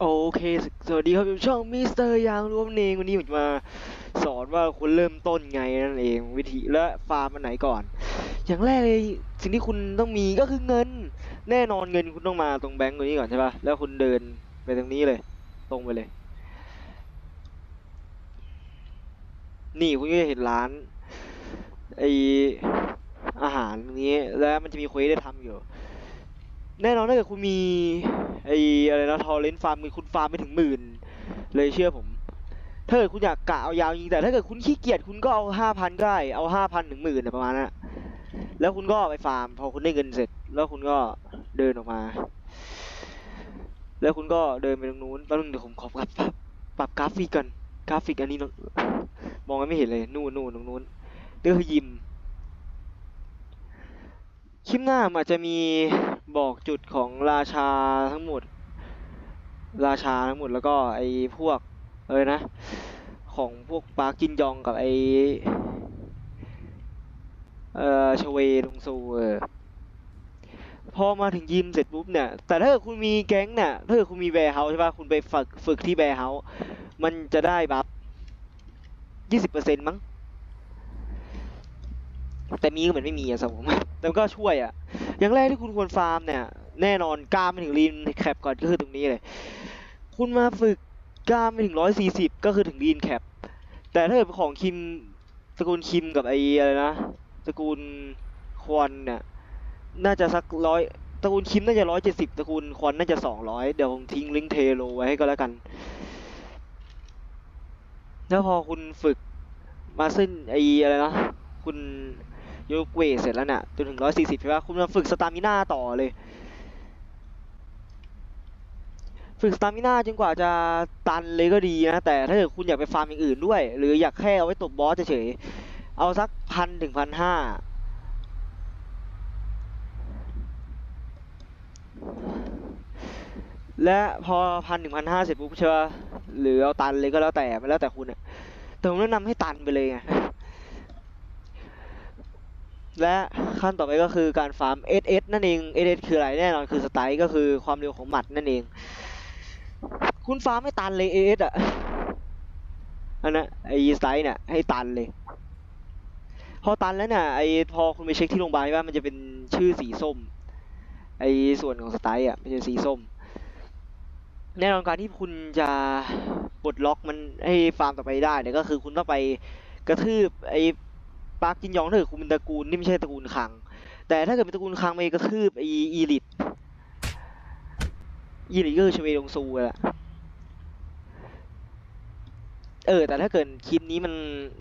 โอเค สวัสดีครับอยู่ช่องมิสเตอร์ยางรวมเองวันนี้ผมจะมาสอนว่าคุณเริ่มต้นไงนั่นเองวิธีและฟาร์มอันไหนก่อน อย่างแรกเลยสิ่งที่คุณต้องมีก็คือเงิน แน่นอนเงินคุณต้องมาตรงแบงก์ตัวนี้ก่อนใช่ปะแล้วคุณเดินไปตรงนี้เลย ตรงไปเลย นี่คุณก็จะเห็นร้านไออาหารตรงนี้แล้วมันจะมีเควสได้ทำอยู่ แน่นอนถ้าเกิดคุณมีไออะไรนะทอเลนฟาร์มคุณฟาร์มไปถึงหมื่น เลยเชื่อผม ถ้าเกิดคุณอยากกะเอายาวจริงแต่ถ้าเกิดคุณขี้เกียจคุณก็เอาห้าพันก็ได้เอาห้าพันถึงหมื่นประมาณนั้นแล้วคุณก็ไปฟาร์ม พอคุณได้เงินเสร็จ แล้วคุณก็เดินออกมา แล้วคุณก็เดินไปตรงนู้นแป๊บนึงเดี๋ยวผมขอปรับปรับปรับกราฟิกก่อนกราฟิกอันนี้มองไม่เห็นเลยนู่นนู่นตรงนู้นนี่คือยิมคลิปหน้าอาจจะมี บอกจุดของราชาทั้งหมด ราชาทั้งหมดแล้วก็ไอ้พวกเอ้ยนะ ของพวกปาร์กินยองกับไอ้เอ่อชเวดงซูเออพอมาถึงยิมเสร็จปุ๊บเนี่ย แต่ถ้าคุณมีแก๊งเนี่ย ถ้าคุณมีแวร์เฮาใช่ป่ะ คุณไปฝึกฝึกที่แวร์เฮามันจะได้บัฟยี่สิบเปอร์เซ็นต์มั้ง แต่มีก็เหมือนไม่มีอะสำหรับผมแต่มันก็ช่วยอะ อย่างแรกที่คุณควรฟาร์มเนี่ย แน่นอนกล้ามไปถึงลีนแคปก่อนก็คือตรงนี้เลย คุณมาฝึกกล้ามไปถึงร้อยสี่สิบก็คือถึงลีนแคป แต่ถ้าเกิดเป็นของคิมตระกูลคิมกับไออะไรนะตระกูลควนเนี่ย น่าจะสักร้อยตระกูลคิมน่าจะร้อยเจ็ดสิบตระกูลควนน่าจะสองร้อยเดี๋ยวผมทิ้งลิงก์เทโลไว้ให้ก็แล้วกัน แล้วพอคุณฝึกมาเส้นไออะไรนะ คุณ ยกเวทเสร็จแล้วเนี่ยจนถึงร้อยสี่สิบใช่ปะคุณมาฝึกสตามิน่าต่อเลย ฝึกสตามิน่าจนกว่าจะตันเลยก็ดีนะ แต่ถ้าเกิดคุณอยากไปฟาร์มอย่างอื่นด้วย หรืออยากแค่เอาไว้ตบบอสเฉยๆเอาสักพันถึงพันห้าและพอพันถึงพันห้าเสร็จปุ๊บใช่ปะหรือเอาตันเลยก็แล้วแต่มันแล้วแต่คุณอะแต่ผมแนะนำให้ตันไปเลยไง และขั้นต่อไปก็คือการฟาร์ม SS นั่นเอง SS คืออะไรแน่นอนคือสไตล์ก็คือความเร็วของหมัดนั่นเอง คุณฟาร์มให้ตันเลย SS อะอันนั้นไอ้สไตล์เนี่ยให้ตันเลย พอตันแล้วเนี่ยไอ้พอคุณไปเช็คที่โรงพยาบาลว่ามันจะเป็นชื่อสีส้ม ไอ้ส่วนของสไตล์อะมันจะสีส้ม แน่นอนการที่คุณจะปลดล็อกมันให้ฟาร์มต่อไปได้เนี่ยก็คือคุณต้องไปกระทืบไอ้ ปาร์กจินยองถ้าเกิดคุณเป็นตระกูลนี่ไม่ใช่ตระกูลคัง แต่ถ้าเกิดเป็นตระกูลคังไปกระทืบไออีลิทอีลิทก็คือชเวดงซูแหละเออ แต่ถ้าเกิดคลิปนี้มัน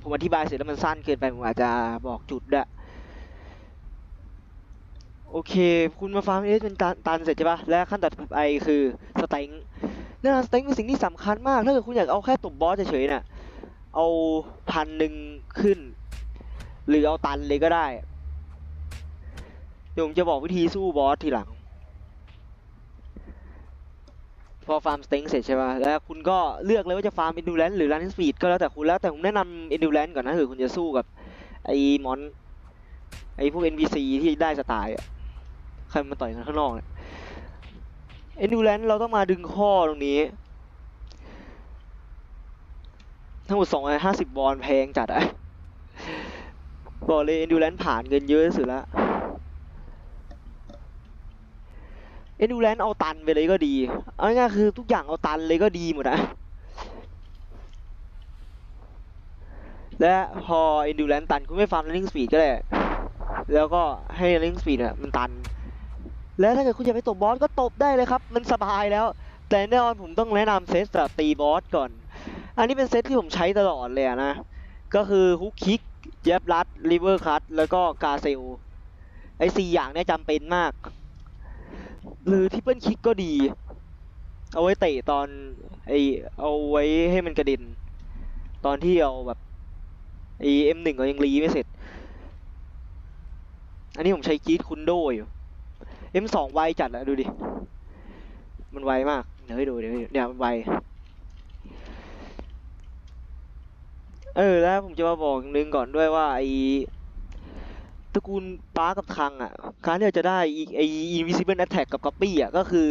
ผมอธิบายเสร็จแล้วมันสั้นเกินไปผมอาจจะบอกจุดด้วยโอเค คุณมาฟาร์มเอสเป็นตันเสร็จใช่ปะและขั้นต่อไปคือสเต็งแน่นอนสเต็งเป็นสิ่งที่สำคัญมาก ถ้าเกิดคุณอยากเอาแค่ตบบอสเฉยๆเนี่ยเอาพันหนึ่งขึ้น หรือเอาตันเลยก็ได้เดี๋ยวผมจะบอกวิธีสู้บอสทีหลัง พอฟาร์มสเต็งเสร็จใช่ป่ะแล้วคุณก็เลือกเลยว่าจะฟาร์ม endurance หรือ running speed ก็แล้วแต่คุณแล้วแต่ผมแนะนำ endurance ก่อนนะคือคุณจะสู้กับไอ้มอนไอ้พวก NPC ที่ได้สไตล์อะใครมาต่อยกันข้างนอกเนี่ย endurance เราต้องมาดึงข้อตรงนี้ ทั้งหมด250บอลแพงจัดอะ บอกเลย endurance ผ่านเงินเยอะที่สุดละ endurance เอาตันไปเลยก็ดี เอาง่ายคือทุกอย่างเอาตันเลยก็ดีหมดอะและพอ endurance ตันคุณไม่ฟาร์ม running speed ก็ได้ แล้วก็ให้ running speed อะมันตัน แล้วถ้าเกิดคุณอยากไปตบบอสก็ตบได้เลยครับ มันสบายแล้ว แต่แน่นอนผมต้องแนะนำเซตแบบตีบอสก่อน อันนี้เป็นเซตที่ผมใช้ตลอดเลยนะ ก็คือฮุกคิก เย็บรัดริเวอร์คัตแล้วก็กาเซล ไอ้สี่อย่างเนี้ยจำเป็นมาก หรือทิปเปิลคิกก็ดี เอาไว้เตะตอนไอเอาไว้ให้มันกระเด็น ตอนที่เอาแบบไอเอ็มหนึ่งเรายังรีไม่เสร็จ อันนี้ผมใช้กีดคุนโดอยู่เอ็มสองไวจัดอะดูดิ มันไวมาก เดี๋ยวให้ดูเดี๋ยวให้ดูเนี่ยวมันไว เออแล้วผมจะมาบอกหนึงก่อนด้วยว่าไอตระกูลป้ากับคังอะการที่เราจะได้อีไอ invisible attack กับ copy อะก็คือ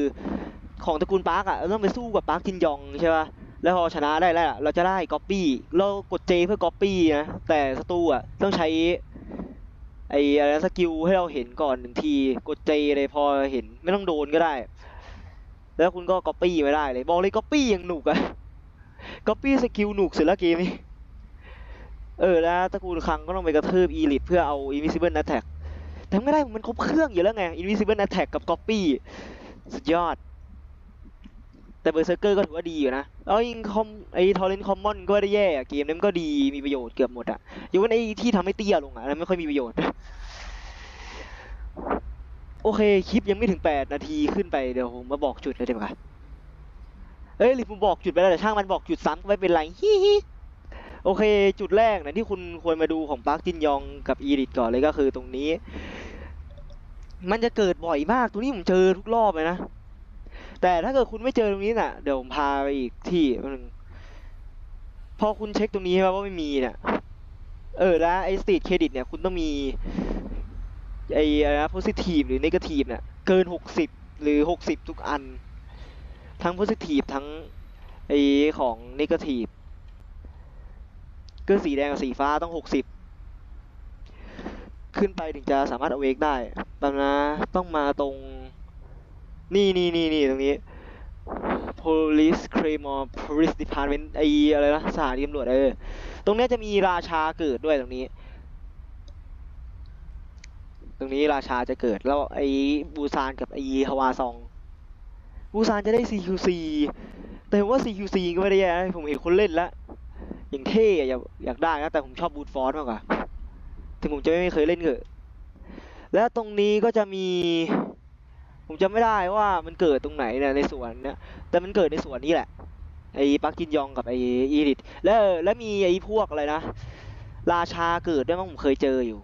ของตระกูลปาร์กอะเราต้องไปสู้กับปาร์กจินยองใช่ป่ะแล้วพอชนะได้แล้วเราจะได้ก๊อปปี้เรากดเจเพื่อก๊อปปี้นะแต่ศัตรูอะต้องใช้ไอ้อะไรสกิลให้เราเห็นก่อนหนึ่งทีกดเจเลยพอเห็นไม่ต้องโดนก็ได้ แล้วคุณก็ก๊อปปี้ไม่ได้เลยบอกเลยก๊อปปี้ยังหนุกอะก๊อปปี้สกิลหนุกสุดแล้วเกมนี้ เออแล้วตระกูลคังก็ต้องไปกระทืบอีลิทเพื่อเอา Invisible Attack แต่ไม่ได้มันครบเครื่องอยู่แล้วไง Invisible Attack กับ Copy สุดยอด แต่เบอร์เซอร์เกอร์ก็ถือว่าดีอยู่นะแล้วยิงคอมไอ้ทอร์เรนคอมมอนก็ไม่ได้แย่เกมนี้นก็ดีมีประโยชน์เกือบหมดอะยกเว้นไอ้ที่ทำให้เตี้ยลงอะอันนั้นไม่ค่อยมีประโยชน์ โอเค คลิปยังไม่ถึง 8 นาทีขึ้นไปเดี๋ยวผมมาบอกจุดเลยดีกว่าเอ้ยหรือผมบอกจุดไปแล้วแต่ช่างมันบอกจุดซ้ำก็ไม่เป็นไรฮิฮิ โอเค จุดแรกนะที่คุณควรมาดูของปาร์คจินยองกับอีริทก่อนเลยก็คือตรงนี้ มันจะเกิดบ่อยมากตรงนี้ผมเจอทุกรอบเลยนะ แต่ถ้าเกิดคุณไม่เจอตรงนี้น่ะ เดี๋ยวผมพาไปอีกที่หนึ่งพอคุณเช็คตรงนี้ใช่ไหมว่าไม่มีเนี่ยเออแล้วไอ้สตรีทเครดิตเนี่ยคุณต้องมีไอ้อะไรนะ positive หรือ negative เนี่ยเกินหกสิบหรือหกสิบทุกอัน ทั้ง positive ทั้งไอ้ของ negative ก็ ก็สีแดงกับสีฟ้าต้องหกสิบขึ้นไปถึงจะสามารถ awake ได้ตอนนะต้องมาตรง นี่นี่นี่นี่ตรงนี้ police claymore police department ไออะไรนะสถานีตำรวจเออ ตรงนี้จะมีราชาเกิดด้วยตรงนี้ ตรงนี้ราชาจะเกิด แล้วไอ้บูซานกับไอฮาวาซอง บูซานจะได้ CQC แต่ว่า CQC ก็ไม่ได้แย่ผมเห็นคนเล่นแล้ว อย่างเท่อะอยากอยากได้นะแต่ผมชอบบูทฟอร์สมากกว่า ถึงผมจะไม่เคยเล่นเถอะแล้วตรงนี้ก็จะมี ผมจำไม่ได้ว่ามันเกิดตรงไหนเนี่ยในสวนเนี่ยแต่มันเกิดในสวนนี้แหละไอ้ปักกินยองกับไอ้อีริทแล้วแล้วมีไอ้พวกอะไรนะ ราชาเกิดด้วยมั้งผมเคยเจออยู่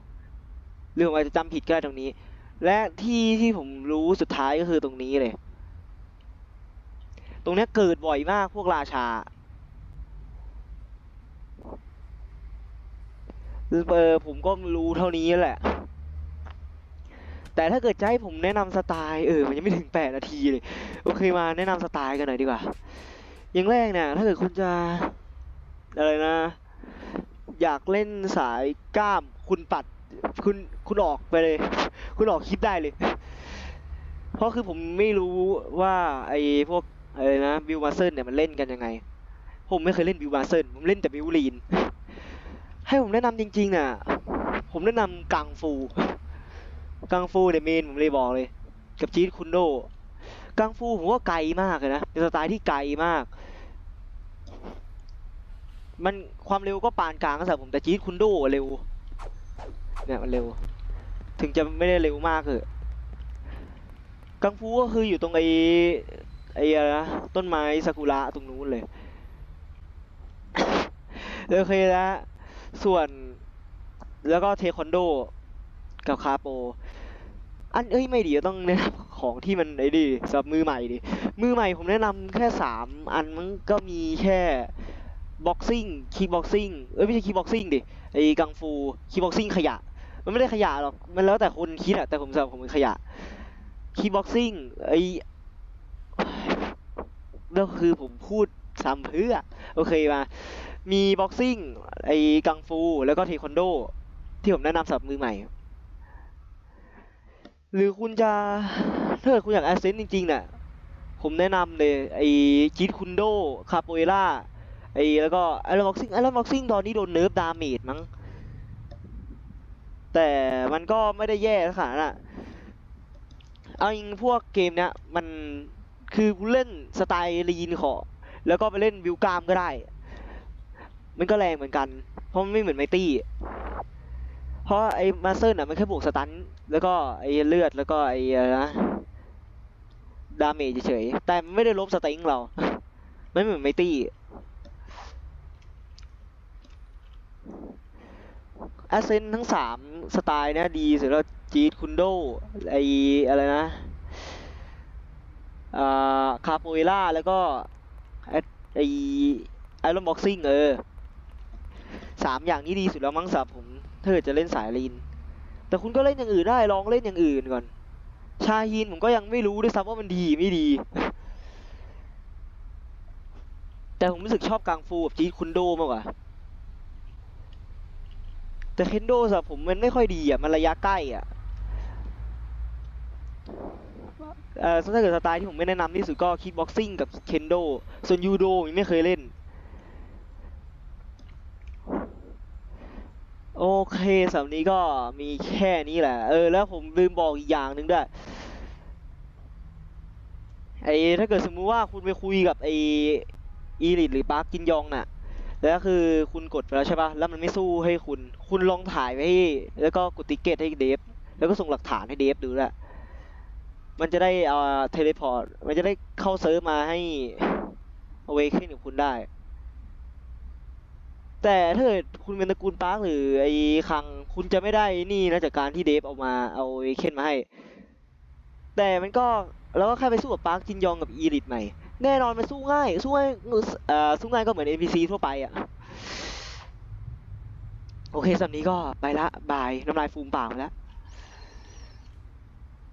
หรือผมอาจจะจำผิดก็ได้ตรงนี้ และที่ที่ผมรู้สุดท้ายก็คือตรงนี้เลย ตรงนี้เกิดบ่อยมากพวกราชา เออผมก็รู้เท่านี้แหละ แต่ถ้าเกิดจะให้ผมแนะนำสไตล์เออมันยังไม่ถึงแปดนาทีเลย โอเคมาแนะนำสไตล์กันหน่อยดีกว่า อย่างแรกเนี่ยถ้าเกิดคุณจะอะไรนะ อยากเล่นสายกล้ามคุณปัดคุณคุณออกไปเลย คุณออกคลิปได้เลย เพราะคือผมไม่รู้ว่าไอ้พวกอะไรนะบิวมาเซนเนี่ยมันเล่นกันยังไง ผมไม่เคยเล่นบิวมาเซนผมเล่นแต่บิวลีน ให้ผมแนะนำจริงๆน่ะ ผมแนะนำกังฟู กังฟูเนี่ยเมนผมเลยบอกเลย กับจีดคุนโด กังฟูผมว่าไกลมากเลยนะเป็นสไตล์ที่ไกลมาก มันความเร็วก็ปานกลางสำหรับผมแต่จีดคุนโดเร็ว เนี่ยมันเร็ว ถึงจะไม่ได้เร็วมากเลยกังฟูก็คืออยู่ตรงไอ้ไอ้อะนะต้นไม้ซากุระตรงนู้นเลยโอเคแล้ว ส่วนแล้วก็เทควันโดกับคาโป อันเอ้ยไม่ดีต้องแนะนำของที่มันไอ้ดิสำหรับมือใหม่ดิ มือใหม่ผมแนะนำแค่สามอันมันก็มีแค่บ็อกซิ่งคีบ็อกซิ่งเอ้ยไม่ใช่คีบ็อกซิ่งดิไอ้กังฟูคีบ็อกซิ่งขยะ มันไม่ได้ขยะหรอก มันแล้วแต่คนคิดอะแต่ผมสำหรับผมเป็นขยะคีบ็อกซิ่งไอ้แล้วคือผมพูด ซ้ำเพื่อ โอเคมา มีบ็อกซิ่ง ไอ้กังฟู แล้วก็เทควันโด ที่ผมแนะนำสำหรับมือใหม่ หรือคุณจะถ้าเกิดคุณอยากแอสเซนต์จริงๆน่ะ ผมแนะนำเลย ไอ้จีดคุนโด คาโปเอล่า ไอ้แล้วก็ไอรอนบ็อกซิ่งไอรอนบ็อกซิ่งตอนนี้โดนเนิร์ฟดาเมจมั้ง แต่มันก็ไม่ได้แย่ขนาดนั้นอะเอาจริงพวกเกมเนี้ยมันคือเล่นสไตล์ลีนขอ แล้วก็ไปเล่นวิวกรามก็ได้ มันก็แรงเหมือนกัน เพราะมันไม่เหมือนไมตี้ เพราะไอ้มาสเตอร์น่ะมันแค่บวกสตัน แล้วก็ไอ้เลือดแล้วก็ไอ้อนะดาเมจเฉยๆแต่มันไม่ได้ลบสติงเรา ไม่เหมือนไมตี้แอสเซนทั้งสามสไตล์เนะดีสุดแล้วจีดคุนโดไออะไรนะอ่าคาโปเอล่าแล้วก็ ไอไอรอนบ็อกซิ่งเออสามอย่างนี้ดีสุดแล้วมั้งสับผมถ้าเกิดจะเล่นสายลีน แต่คุณก็เล่นอย่างอื่นได้ลองเล่นอย่างอื่นก่อน ชาฮีนผมก็ยังไม่รู้ด้วยซ้ำว่ามันดีไม่ดี แต่ผมรู้สึกชอบกางฟูแบบจีคุนโดมากกว่าแต่เคนโดสับผมมันไม่ค่อยดีอะมันระยะใกล้อะ เอ่อถ้าเกิดสไตล์ที่ผมไม่แนะนำที่สุดก็คิกบ็อกซิ่งกับเคนโด ส่วนยูโดยังไม่เคยเล่น โอเคสำหรับนี้ก็มีแค่นี้แหละ เออ แล้วผมลืมบอกอีกอย่างหนึ่งด้วยไอ้ถ้าเกิดสมมุติว่าคุณไปคุยกับไอ้อีลิทหรือปาร์คกินยองน่ะ แล้วคือคุณกดไปแล้วใช่ปะแล้วมันไม่สู้ให้คุณ คุณลองถ่ายไว้ให้แล้วก็กดติ๊กเก็ตให้เดฟ แล้วก็ส่งหลักฐานให้เดฟดูแหละ มันจะได้เอ่อเทเลพอร์ต มันจะได้เข้าเซิร์ฟมาให้เอาไว้ขึ้นกับคุณได้ แต่ถ้าเกิดคุณเป็นตระกูลปาร์คหรือไอ้คังคุณจะไม่ได้นี่นะจากการที่เดฟเอามาเอาเอเคนมาให้ แต่มันก็เราก็แค่ไปสู้กับปาร์คจินยองกับอีริทใหม่แน่นอนมันสู้ง่ายสู้ง่ายเอ่อสู้ง่ายก็เหมือน NPC ทั่วไปอะโอเคสำหรับนี้ก็ไปละบายน้ำลายฟูมปากมาแล้ว